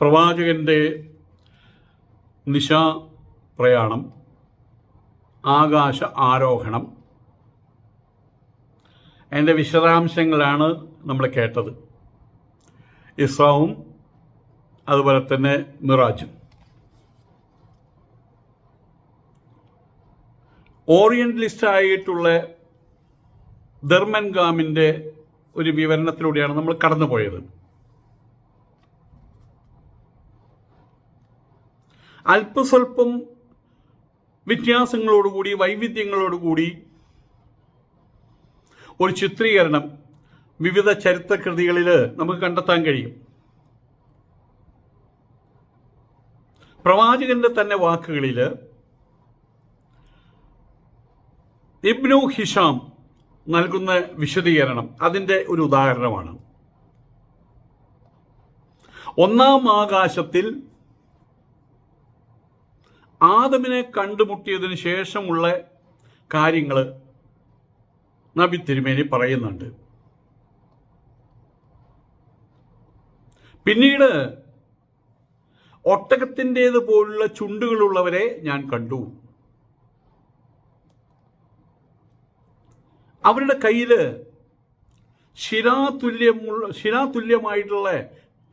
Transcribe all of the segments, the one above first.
പ്രവാചകന്റെ നിശാ പ്രയാണം ആകാശ ആരോഹണം അതിന്റെ വിശദാംശങ്ങളാണ് നമ്മൾ കേട്ടത്. ഇസ്രാവും അതുപോലെ തന്നെ മിറാജും. ഓറിയന്റലിസ്റ്റായിട്ടുള്ള ധർമ്മൻഗാമിന്റെ ഒരു വിവരണത്തിലൂടെയാണ് നമ്മൾ കടന്നുപോയത്. അല്പസ്വല്പം വ്യത്യാസങ്ങളോടുകൂടി വൈവിധ്യങ്ങളോടുകൂടി ഒരു ചിത്രീകരണം വിവിധ ചരിത്രകൃതികളിൽ നമുക്ക് കണ്ടെത്താൻ കഴിയും. പ്രവാചകന്റെ തന്നെ വാക്കുകളിൽ ഇബ്നു ഹിഷാം നൽകുന്ന വിശദീകരണം അതിന്റെ ഒരു ഉദാഹരണമാണ്. ഒന്നാം ആകാശത്തിൽ ആദമിനെ കണ്ടുമുട്ടിയതിന് ശേഷമുള്ള കാര്യങ്ങൾ നബി തിരുമേനി പറയുന്നുണ്ട്. പിന്നീട് ഒട്ടകത്തിന്റേത് പോലുള്ള ചുണ്ടുകളുള്ളവരെ ഞാൻ കണ്ടു. അവരുടെ കയ്യിൽ ശിരാതുല്യമുള്ള ശിരാതുല്യമായിട്ടുള്ള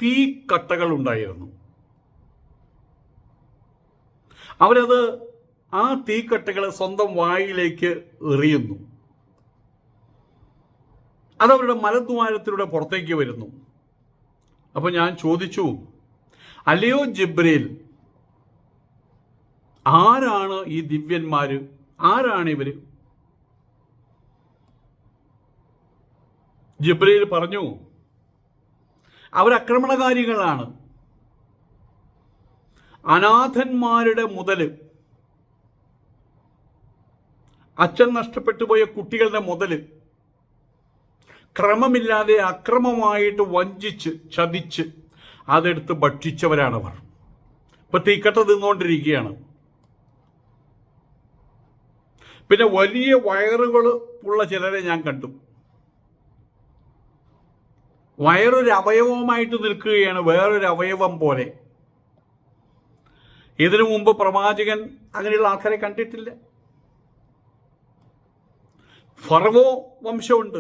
തീക്കട്ടകൾ ഉണ്ടായിരുന്നു അവരത് ആ തീക്കട്ടകൾ സ്വന്തം വായിലേക്ക് എറിയുന്നു. അതവരുടെ മലദ്വാരത്തിലൂടെ പുറത്തേക്ക് വരുന്നു. അപ്പോൾ ഞാൻ ചോദിച്ചു അല്ലയോ ജിബ്രീൽ ആരാണ് ഈ ദിവ്യന്മാര്? ആരാണ് ഇവർ? ജിബ്രേൽ പറഞ്ഞു അവരാക്രമണകാരികളാണ് അനാഥന്മാരുടെ മുതൽ അച്ഛൻ നഷ്ടപ്പെട്ടു പോയ കുട്ടികളുടെ മുതൽ ക്രമമില്ലാതെ അക്രമമായിട്ട് വഞ്ചിച്ച് ചതിച്ച് അതെടുത്ത് ഭക്ഷിച്ചവരാണവർ ഇപ്പൊ തീക്കട്ട തിന്നുകൊണ്ടിരിക്കുകയാണ് പിന്നെ വലിയ വയറുകൾ ഉള്ള ചിലരെ ഞാൻ കണ്ടു. വയറൊരു അവയവമായിട്ട് നിൽക്കുകയാണ് വേറൊരു അവയവം പോലെ. ഇതിനു മുമ്പ് പ്രവാചകൻ അങ്ങനെയുള്ള ആൾക്കാരെ കണ്ടിട്ടില്ല. ഫറവോ വംശമുണ്ട്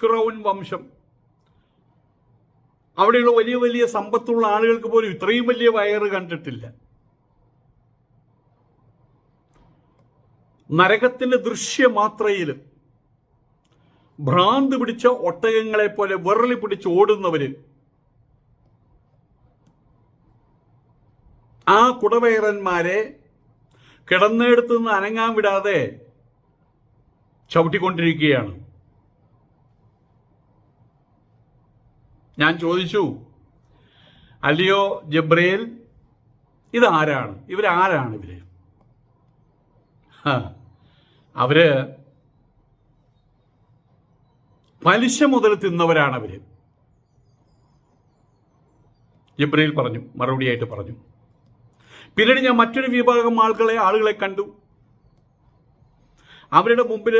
ഫിറോൻ വംശം. അവിടെയുള്ള വലിയ വലിയ സമ്പത്തുള്ള ആളുകൾക്ക് പോലും ഇത്രയും വലിയ വയറ് കണ്ടിട്ടില്ല. നരകത്തിന്റെ ദൃശ്യമാത്രയിലും ഭ്രാന്ത് പിടിച്ച ഒട്ടകങ്ങളെ പോലെ വിറളി പിടിച്ച് ഓടുന്നവര് ആ കുടവയറന്മാരെ കിടന്നെടുത്ത് നിന്ന് അനങ്ങാൻ വിടാതെ ചവിട്ടിക്കൊണ്ടിരിക്കുകയാണ്. ഞാൻ ചോദിച്ചു അല്ലയോ ജബ്രേൽ ഇതാരാണ്? ഇവരാരാണ് ഇവർ? അവർ പലിശ മുതൽ തിന്നവരാണ് അവർ. ജബ്രേൽ പറഞ്ഞു മറുപടിയായിട്ട് പറഞ്ഞു. പിന്നീട് ഞാൻ മറ്റൊരു വിഭാഗം ആളുകളെ ആളുകളെ കണ്ടു. അവരുടെ മുമ്പിൽ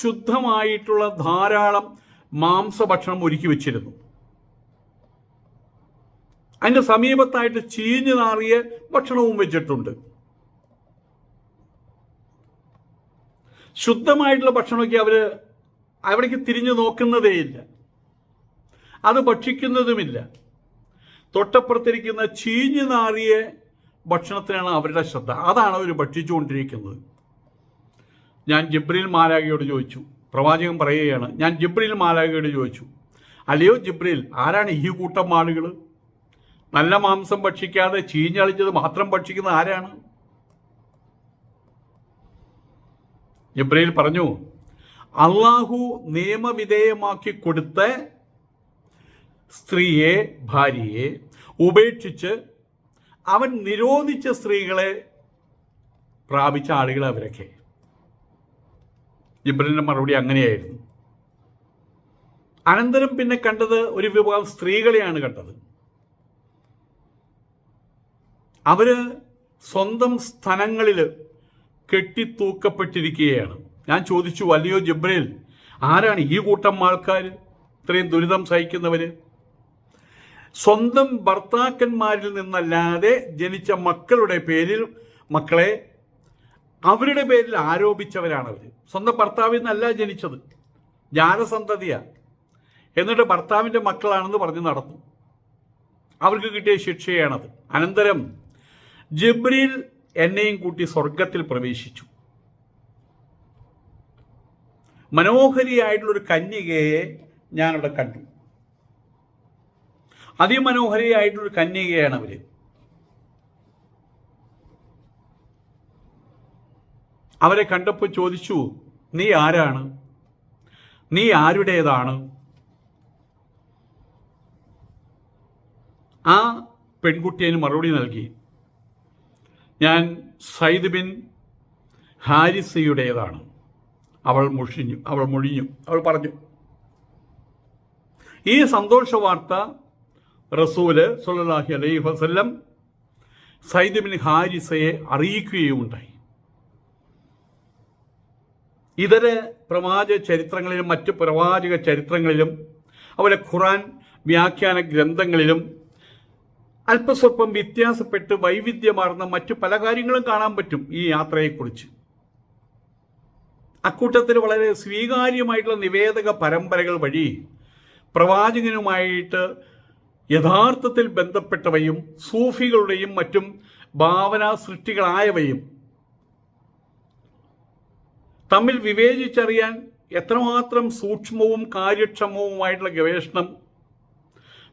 ശുദ്ധമായിട്ടുള്ള ധാരാളം മാംസഭക്ഷണം ഒരുക്കി വെച്ചിരുന്നു. അതിന്റെ സമീപത്തായിട്ട് ചീഞ്ഞു നാറിയ ഭക്ഷണവും വെച്ചിട്ടുണ്ട്. ശുദ്ധമായിട്ടുള്ള ഭക്ഷണമൊക്കെ അവർ അവിടേക്ക് തിരിഞ്ഞു നോക്കുന്നതേയില്ല അത് ഭക്ഷിക്കുന്നതുമില്ല. തൊട്ടപ്പുറത്തിരിക്കുന്ന ചീഞ്ഞു നാറിയ ഭക്ഷണത്തിനാണ് അവരുടെ ശ്രദ്ധ. അതാണ് അവർ ഭക്ഷിച്ചുകൊണ്ടിരിക്കുന്നത്. ഞാൻ ജിബ്രീൽ മാലാഖയോട് ചോദിച്ചു. പ്രവാചകൻ പറയുകയാണ് ഞാൻ ജിബ്രീൽ മാലാഖയോട് ചോദിച്ചു അല്ലയോ ജിബ്രീൽ ആരാണ് ഈ കൂട്ടം ആളുകൾ? നല്ല മാംസം ഭക്ഷിക്കാതെ ചീഞ്ഞളിച്ചത് മാത്രം ഭക്ഷിക്കുന്ന ആരാണ്? ജിബ്രീൽ പറഞ്ഞു അള്ളാഹു നിയമവിധേയമാക്കി കൊടുത്ത സ്ത്രീയെ ഭാര്യയെ ഉപേക്ഷിച്ച് അവൻ നിരോധിച്ച സ്ത്രീകളെ പ്രാപിച്ച ആളുകൾ അവരൊക്കെ. ജിബ്രീലിന്റെ മറുപടി അങ്ങനെയായിരുന്നു. അനന്തരം പിന്നെ കണ്ടത് ഒരു വിഭാഗം സ്ത്രീകളെയാണ് കണ്ടത്. അവർ സ്വന്തം സ്ഥലങ്ങളിൽ കെട്ടിത്തൂക്കപ്പെട്ടിരിക്കുകയാണ്. ഞാൻ ചോദിച്ചു വലിയോ ജിബ്രയിൽ ആരാണ് ഈ കൂട്ടം ആൾക്കാർ ഇത്രയും ദുരിതം സഹിക്കുന്നവര്? സ്വന്തം ഭർത്താക്കന്മാരിൽ നിന്നല്ലാതെ ജനിച്ച മക്കളുടെ പേരിൽ മക്കളെ അവരുടെ പേരിൽ ആരോപിച്ചവരാണ് അവർ സ്വന്തം ഭർത്താവിൽ നിന്നല്ല ജനിച്ചത്. ജാനസന്തതിയാണ് എന്നിട്ട് ഭർത്താവിന്റെ മക്കളാണെന്ന് പറഞ്ഞ് നടന്നു. അവർക്ക് കിട്ടിയ ശിക്ഷയാണത്. അനന്തരം ജിബ്രീൽ എന്നെയും കൂട്ടി സ്വർഗത്തിൽ പ്രവേശിച്ചു. മനോഹരിയായിട്ടുള്ളൊരു കന്യകയെ ഞാനവിടെ കണ്ടു. അതിമനോഹരിയായിട്ടുള്ളൊരു കന്യകയാണ് അവർ. അവരെ കണ്ടപ്പോൾ ചോദിച്ചു നീ ആരാണ്? നീ ആരുടേതാണ്? ആ പെൺകുട്ടി അതിന് മറുപടി നൽകി. ഞാൻ സൈദ് ബിൻ ഹാരിസയുടേതാണ്. അവൾ മുഷിഞ്ഞു അവൾ മുഴിഞ്ഞു അവൾ പറഞ്ഞു. ഈ സന്തോഷ വാർത്ത റസൂൽ സുല്ലാഹി അലൈഹി വസല്ലം സൈദ് ബിൻ ഹാരിസയെ അറിയിക്കുകയുമുണ്ടായി. ഇതര പ്രവാചക ചരിത്രങ്ങളിലും മറ്റ് പ്രവാചക ചരിത്രങ്ങളിലും അതുപോലെ ഖുറാൻ വ്യാഖ്യാന ഗ്രന്ഥങ്ങളിലും അല്പസ്വല്പം വ്യത്യാസപ്പെട്ട് വൈവിധ്യമാർന്ന മറ്റു പല കാര്യങ്ങളും കാണാൻ പറ്റും ഈ യാത്രയെക്കുറിച്ച്. അക്കൂട്ടത്തിൽ വളരെ സ്വീകാര്യമായിട്ടുള്ള നിവേദക പരമ്പരകൾ വഴി പ്രവാചകനുമായിട്ട് യഥാർത്ഥത്തിൽ ബന്ധപ്പെട്ടവയും സൂഫികളുടെയും മറ്റും ഭാവനാ സൃഷ്ടികളായവയും തമ്മിൽ വിവേചിച്ചറിയാൻ എത്രമാത്രം സൂക്ഷ്മവും കാര്യക്ഷമവുമായിട്ടുള്ള ഗവേഷണം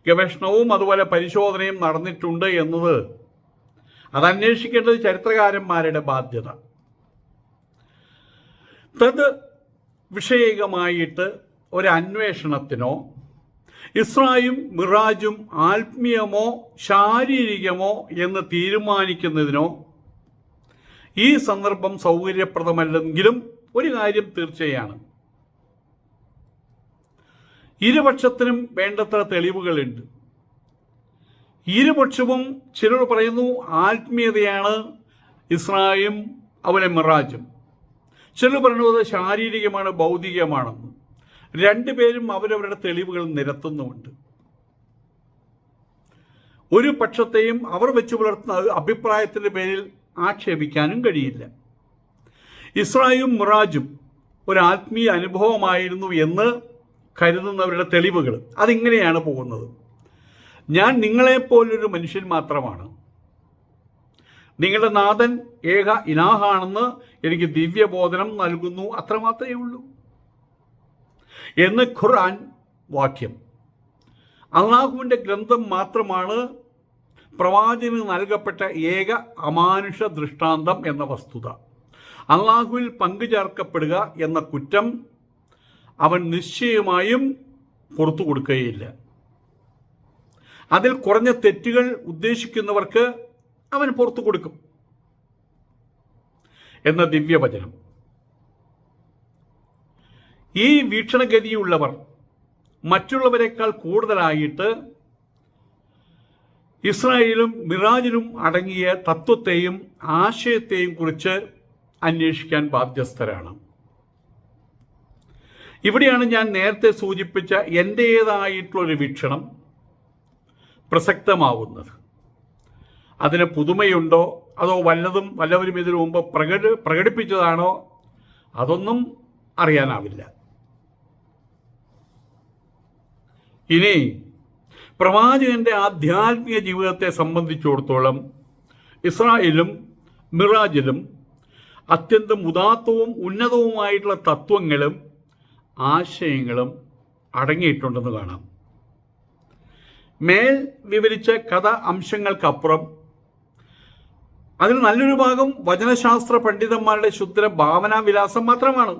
ഗവേഷണവും അതുപോലെ പരിശോധനയും നടന്നിട്ടുണ്ട് എന്നത് അതന്വേഷിക്കേണ്ടത് ചരിത്രകാരന്മാരുടെ ബാധ്യത. തത് വിഷയികമായിട്ട് ഒരു അന്വേഷണത്തിനോ ഇസ്രായും മിറാജും ആത്മീയമോ ശാരീരികമോ എന്ന് തീരുമാനിക്കുന്നതിനോ ഈ സന്ദർഭം സൗകര്യപ്രദമല്ലെങ്കിലും ഒരു കാര്യം തീർച്ചയാണ്. ഇരുപക്ഷത്തിനും വേണ്ടത്ര തെളിവുകളുണ്ട്. ഇരുപക്ഷവും ചിലർ പറയുന്നു ആത്മീയതയാണ് ഇസ്രായും അവനെ മിറാജും. ചിലർ പറയുന്നത് ശാരീരികമാണ് ഭൗതികമാണെന്ന്. രണ്ടുപേരും അവരവരുടെ തെളിവുകൾ നിരത്തുന്നുമുണ്ട്. ഒരു പക്ഷത്തെയും അവർ വെച്ച് പുലർത്തുന്ന അഭിപ്രായത്തിന്റെ പേരിൽ ആക്ഷേപിക്കാനും കഴിയില്ല. ഇസ്രായും മുറാജും ഒരു ആത്മീയ അനുഭവമായിരുന്നു എന്ന് കരുതുന്നവരുടെ തെളിവുകൾ. അതിങ്ങനെയാണ് പോകുന്നത്. ഞാൻ നിങ്ങളെപ്പോലൊരു മനുഷ്യൻ മാത്രമാണ്. നിങ്ങളുടെ നാഥൻ ഏക ഇനാഹാണെന്ന് എനിക്ക് ദിവ്യബോധനം നൽകുന്നു. അത്രമാത്രമേ ഉള്ളൂ. എന്ന് ഖുർആൻ വാക്യം. അള്ളാഹുവിന്റെ ഗ്രന്ഥം മാത്രമാണ് പ്രവാചകന് നൽകപ്പെട്ട ഏക അമാനുഷ ദൃഷ്ടാന്തം എന്ന വസ്തുത. അള്ളാഹുവിൽ പങ്കുചേർക്കപ്പെടുക എന്ന കുറ്റം അവൻ നിശ്ചയമായും പുറത്തു കൊടുക്കുകയില്ല. അതിൽ കുറഞ്ഞ തെറ്റുകൾ ഉദ്ദേശിക്കുന്നവർക്ക് അവൻ പുറത്തു കൊടുക്കും. എന്ന ദിവ്യവചനം. ഈ വീക്ഷണഗതിയുള്ളവർ മറ്റുള്ളവരെക്കാൾ കൂടുതലായിട്ട് ഇസ്രായേലും മിറാജിലും അടങ്ങിയ തത്വത്തെയും ആശയത്തെയും കുറിച്ച് അന്വേഷിക്കാൻ ബാധ്യസ്ഥരാണ്. ഇവിടെയാണ് ഞാൻ നേരത്തെ സൂചിപ്പിച്ച എന്റേതായിട്ടുള്ളൊരു വീക്ഷണം പ്രസക്തമാവുന്നത്. അതിന് പുതുമയുണ്ടോ? അതോ വല്ലതും വല്ലവരും ഇതിനു മുമ്പ് പ്രകട പ്രകടിപ്പിച്ചതാണോ? അതൊന്നും അറിയാനാവില്ല. ഇനി പ്രവാചകന്റെ ആധ്യാത്മിക ജീവിതത്തെ സംബന്ധിച്ചിടത്തോളം ഇസ്രായേലും മിറാജിലും അത്യന്തം ഉദാത്തവും ഉന്നതവുമായിട്ടുള്ള തത്വങ്ങളും ആശയങ്ങളും അടങ്ങിയിട്ടുണ്ടെന്ന് കാണാം. മേൽ വിവരിച്ച കഥ അംശങ്ങൾക്കപ്പുറം അതിൽ നല്ലൊരു ഭാഗം വചനശാസ്ത്ര പണ്ഡിതന്മാരുടെ ശുദ്ധ ഭാവനാ വിലാസം മാത്രമാണ്.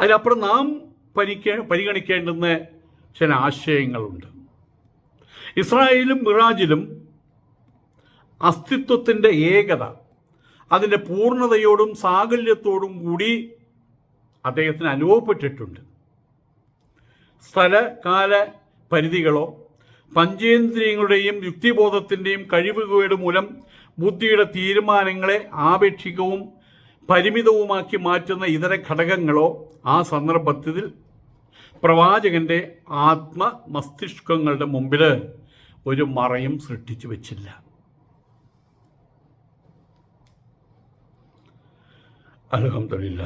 അതിലപ്പുറം നാം പരിക്ക പരിഗണിക്കേണ്ടുന്ന ചില ആശയങ്ങളുണ്ട്. ഇസ്രായേലും മിറാജിലും അസ്തിത്വത്തിന്റെ ഏകത അതിന്റെ പൂർണതയോടും സാകല്യത്തോടും കൂടി അദ്ദേഹത്തിന് അനുഭവപ്പെട്ടിട്ടുണ്ട്. സ്ഥലകാല പരിധികളോ പഞ്ചേന്ദ്രിയങ്ങളുടെയും യുക്തിബോധത്തിന്റെയും കഴിവുകേട് മൂലം ബുദ്ധിയുടെ തീരുമാനങ്ങളെ ആപേക്ഷികവും പരിമിതവുമാക്കി മാറ്റുന്ന ഇതര ഘടകങ്ങളോ ആ സന്ദർഭത്തിൽ പ്രവാചകന്റെ ആത്മ മസ്തിഷ്കങ്ങളുടെ മുമ്പിൽ ഒരു മറയും സൃഷ്ടിച്ചു വെച്ചില്ല. അലഹമില്ല